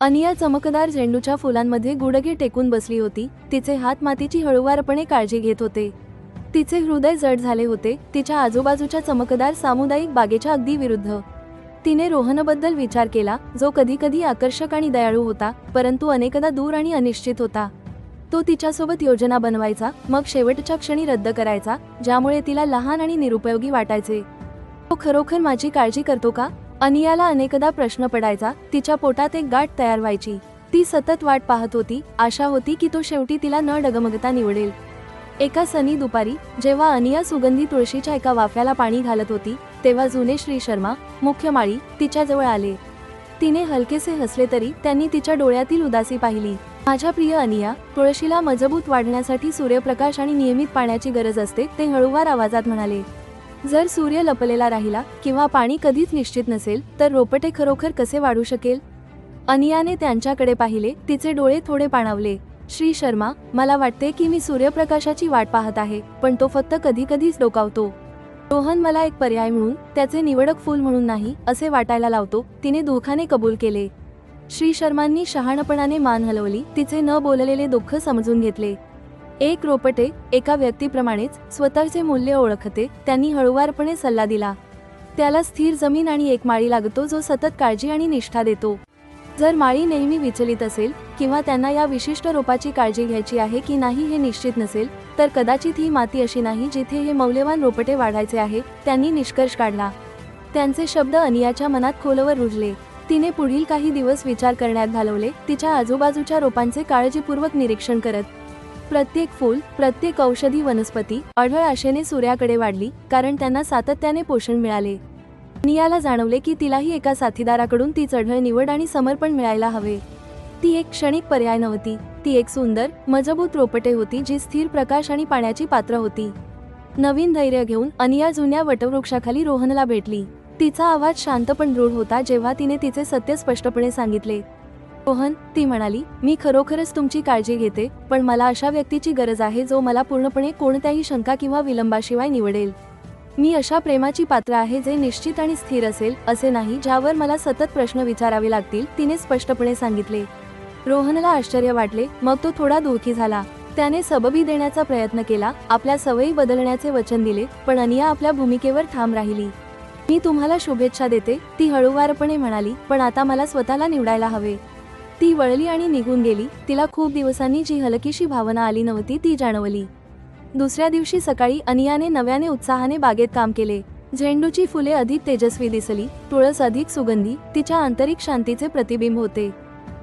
अनिया चमकदार झेंडूच्या फुलांमध्ये गुडघे टेकून बसली होती. तिचे हात मातीची हळूवारपणे काळजी घेत होते. तिचे हृदय जड झाले होते. तिच्या आजूबाजूच्या चमकदार सामुदायिक बागेच्या अगदी विरुद्ध. तिने रोहनबद्दल विचार केला जो कधी कधी आकर्षक आणि दयाळू होता परंतु अनेकदा दूर आणि अनिश्चित होता. तो तिच्यासोबत योजना बनवायचा मग शेवटच्या क्षणी रद्द करायचा ज्यामुळे तिला लहान आणि निरुपयोगी वाटायचे. तो खरोखर माझी काळजी करतो का? अनियाला अनेकदा प्रश्न पडायचा तिच्या पोटात एक गाठ तयार व्हायची. ती सतत वाट पाहत होती आशा होती की तो शेवटी तिला न डगमगता निवडेल. एका सनी दुपारी जेव्हा अनिया सुगंधी तुळशीच्या एका वाफ्याला पाणी घालत होती तेव्हा जुने श्री शर्मा मुख्य माळी तिच्याजवळ आले. तिने हलकेसे हसले तरी त्यांनी तिच्या डोळ्यातील उदासी पाहिली. माझ्या प्रिय अनिया तुळशीला मजबूत वाढण्यासाठी सूर्यप्रकाश आणि नियमित पाण्याची गरज असते ते हळूवार आवाजात म्हणाले. जर सूर्य लपलेला राहिला किंवा पाणी कधीच निश्चित नसेल तर रोपटे खरोखर कसे वाढू शकेल? अनियाने त्यांच्याकडे पाहिले तिचे डोळे थोडे पाणावले. श्री शर्मा मला वाटते की मी सूर्यप्रकाशाची वाट पाहत आहे पण तो फक्त कधी कधीच डोकावतो. रोहन मला एक पर्याय म्हणून त्याचे निवडक फूल म्हणून नाही असे वाटायला लावतो तिने दुःखाने कबूल केले. श्री शर्मांनी शहाणपणाने मान हलवली तिचे न बोललेले दुःख समजून घेतले. एक रोपटे एका व्यक्तीप्रमाणेच स्वतःचे मूल्य ओळखते त्यांनी हळुवारपणे सल्ला दिला. त्याला स्थिर जमीन आणि एक माळी लागतो जो सतत काळजी आणि निष्ठा देतो. जर माळी नेहमी विचलित असेल किंवा त्यांना या विशिष्ट रोपाची काळजी घ्यायची आहे की नाही हे निश्चित नसेल तर कदाचित ही माती अशी नाही जिथे हे मौल्यवान रोपटे वाढायचे आहे त्यांनी निष्कर्ष काढला. त्यांचे शब्द अनियाच्या मनात खोलवर रुजले. तिने पुढील काही दिवस विचार करण्यात घालवले तिच्या आजूबाजूच्या रोपांचे काळजीपूर्वक निरीक्षण करत. प्रत्येक फूल प्रत्येक औषधी वनस्पती अढळ आशेने सूर्याकडे वाढली कारण त्यांना सातत्याने पोषण मिळाले. नियाला जाणवले की तिलाही एका साथीदाराकडून ती चढळ निवड आणि समर्पण मिळायला हवे. ती एक क्षणिक पर्याय नव्हती. ती एक सुंदर मजबूत रोपटे होती जी स्थिर प्रकाश आणि पाण्याची पात्र होती. नवीन धैर्य घेऊन अनिया जुन्या वटवृक्षाखाली रोहनला भेटली. तिचा आवाज शांत पण दृढ होता जेव्हा तिने तिचे सत्य स्पष्टपणे सांगितले. रोहन ती म्हणाली मी खरोखरच तुमची काळजी घेते पण मला अशा व्यक्तीची गरज आहे जो मला पूर्णपणे कोणत्याही शंका किंवा विलंबाशिवाय निवडेल. मी अशा प्रेमाची पात्र आहे जे निश्चित आणि स्थिर असेल असे नाही ज्यावर मला सतत प्रश्न विचारावे लागतील तिने स्पष्टपणे सांगितले. रोहनला आश्चर्य वाटले मग तो थोडा दुःखी झाला. त्याने सबबी देण्याचा प्रयत्न केला आपल्या सवयी बदलण्याचे वचन दिले पण अनिया आपल्या भूमिकेवर ठाम राहिली. मी तुम्हाला शुभेच्छा देते ती हळूवारपणे म्हणाली पण आता मला स्वतःला निवडायला हवे. ती वळली आणि निघून गेली. तिला खूप दिवसांनी जी हलकीशी भावना आली नव्हती ती जाणवली. दुसऱ्या दिवशी सकाळी अनियाने नव्याने उत्साहाने बागेत काम केले. झेंडूची फुले अधिक तेजस्वी दिसली. तुळस अधिक सुगंधी. तिच्या आंतरिक शांतीचे प्रतिबिंब होते.